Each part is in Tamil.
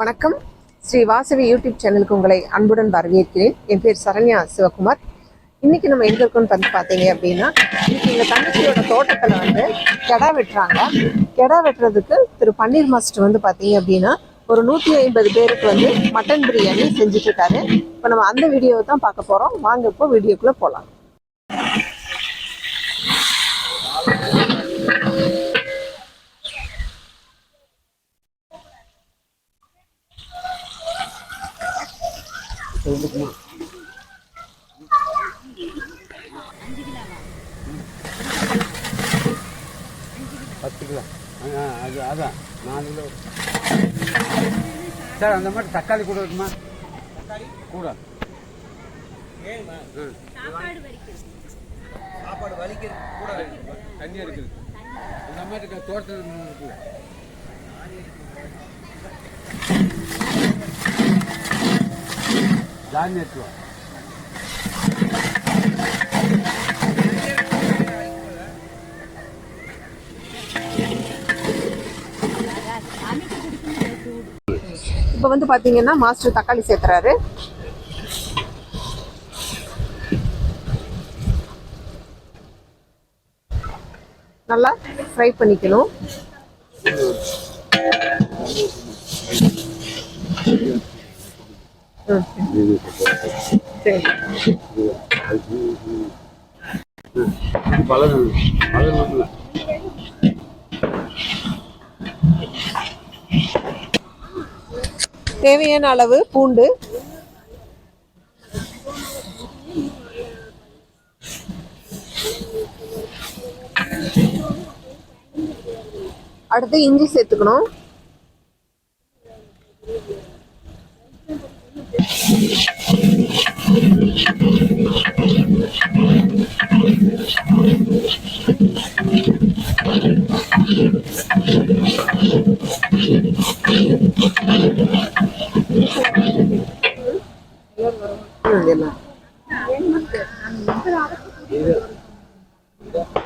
வணக்கம். ஸ்ரீ வாசவி யூடியூப் சேனலுக்கு உங்களை அன்புடன் வரவேற்கிறேன். என் பேர் சரண்யா சிவகுமார். இன்னைக்கு நம்ம எங்க இருக்கோம்னு வந்து பார்த்தீங்க அப்படின்னா இன்னைக்கு எங்கள் தங்கச்சியோட தோட்டத்தில் வந்து கெடா வெட்டுறாங்க. கெடா வெட்டுறதுக்கு திரு பன்னீர் மாஸ்டர் வந்து பார்த்தீங்க அப்படின்னா ஒரு நூற்றி ஐம்பது பேருக்கு வந்து மட்டன் பிரியாணி செஞ்சுட்டு இருக்காரு. இப்போ நம்ம அந்த வீடியோவை தான் பார்க்க போகிறோம் வாங்க இப்போ வீடியோக்குள்ளே போகலாம் பத்து கிலோ ஆ, அது அதான் நாலு கிலோ சார் அந்த மாதிரி தக்காளி கூட இருக்குமா கூட சாப்பாடு வலிக்கிறது கூட தண்ணி இருக்குது அந்த மாதிரி தோட்டத்தில் இருக்குது தானியம் இப்போ வந்து பார்த்தீங்கன்னா மாஸ்டர் தக்காளி சேர்த்துறாரு. நல்லா ஃப்ரை பண்ணிக்கணும். தேவையான அளவு பூண்டு. அடுத்து இஞ்சி சேர்த்துக்கணும் ம், எல்லாம்.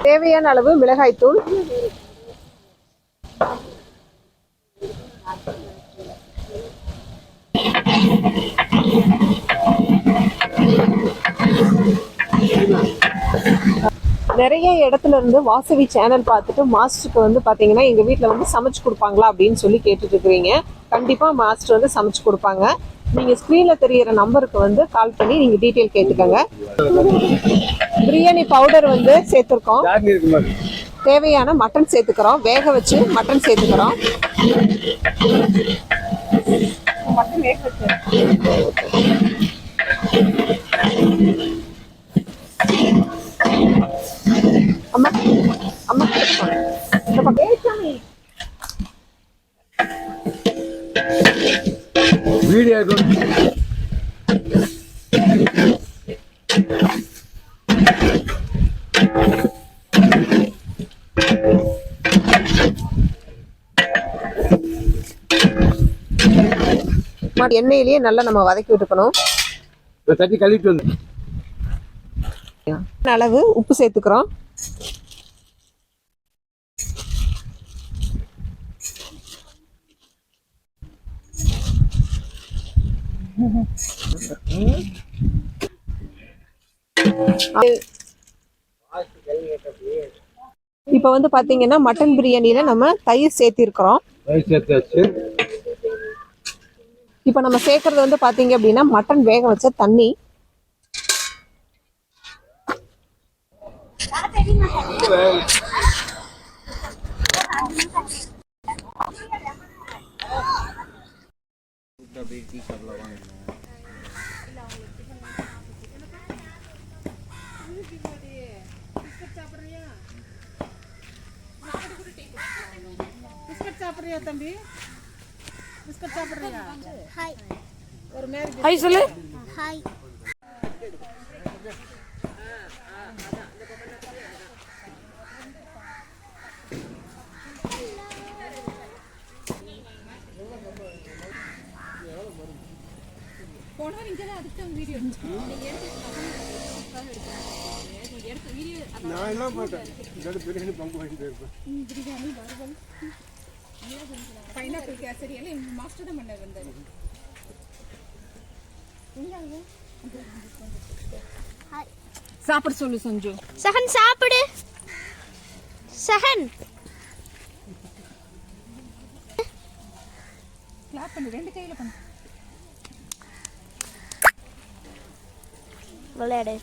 தேவையான அளவு மிளகாய்த்தூள் நிறைய இடத்துல இருந்து வாசவி சேனல் பார்த்துட்டு மாஸ்டருக்கு வந்து பாத்தீங்கன்னா எங்க வீட்ல வந்து சமைச்சு கொடுப்பாங்களா அப்படின்னு சொல்லி கேட்டுட்டு இருக்கிறீங்க. கண்டிப்பா மாஸ்டர் வந்து சமைச்சு கொடுப்பாங்க. நீங்க ஸ்கிரீன்ல தெரியற நம்பருக்கு வந்து கால் பண்ணி நீங்க டீட்டெயில் கேட்டுக்கோங்க. பிரியாணி பவுடர் வந்து சேர்த்துருக்கோம். தேவையான மட்டன் சேர்த்துக்கிறோம். வேக வச்சு மட்டன் சேர்த்துக்கிறோம். மட்டன் வேக வச்சு. வீடியோ எண்ணெயிலேயே நல்லா நம்ம வதக்கி விட்டுக்கணும். தட்டி கழுவிட்டு வந்து அளவு உப்பு சேர்த்துக்கிறோம். இப்போ வந்து பாத்தீங்கன்னா மட்டன் பிரியாணியில நம்ம தயிர் சேர்த்திருக்கிறோம். இப்போ நம்ம சேர்க்கறது வந்து பாத்தீங்க அப்படின்னா மட்டன் வேக வச்ச தண்ணி. பிஸ்கட் சாப்பிட்றியா தம்பி பிஸ்கட் சாப்பிட்றியா ஹாய் ஒரு மாரி ஹாய் சொல்லு. ஹாய் தான் அதுக்கு தான் வீடியோ நான் என்ன பார்த்தேன் பிரியாணி பங்கு வாங்கிட்டு இருப்பேன். பைனாப்பிள் கேசரி எல்லாம் எங்க மாஸ்டர் தான் பண்ண வந்தாரு. சாப்பிட சொல்லு சஞ்சு. சஹன் சாப்பிடு. சஹன். கிளாப் பண்ணு ரெண்டு கையில பண்ணு. விளையாடு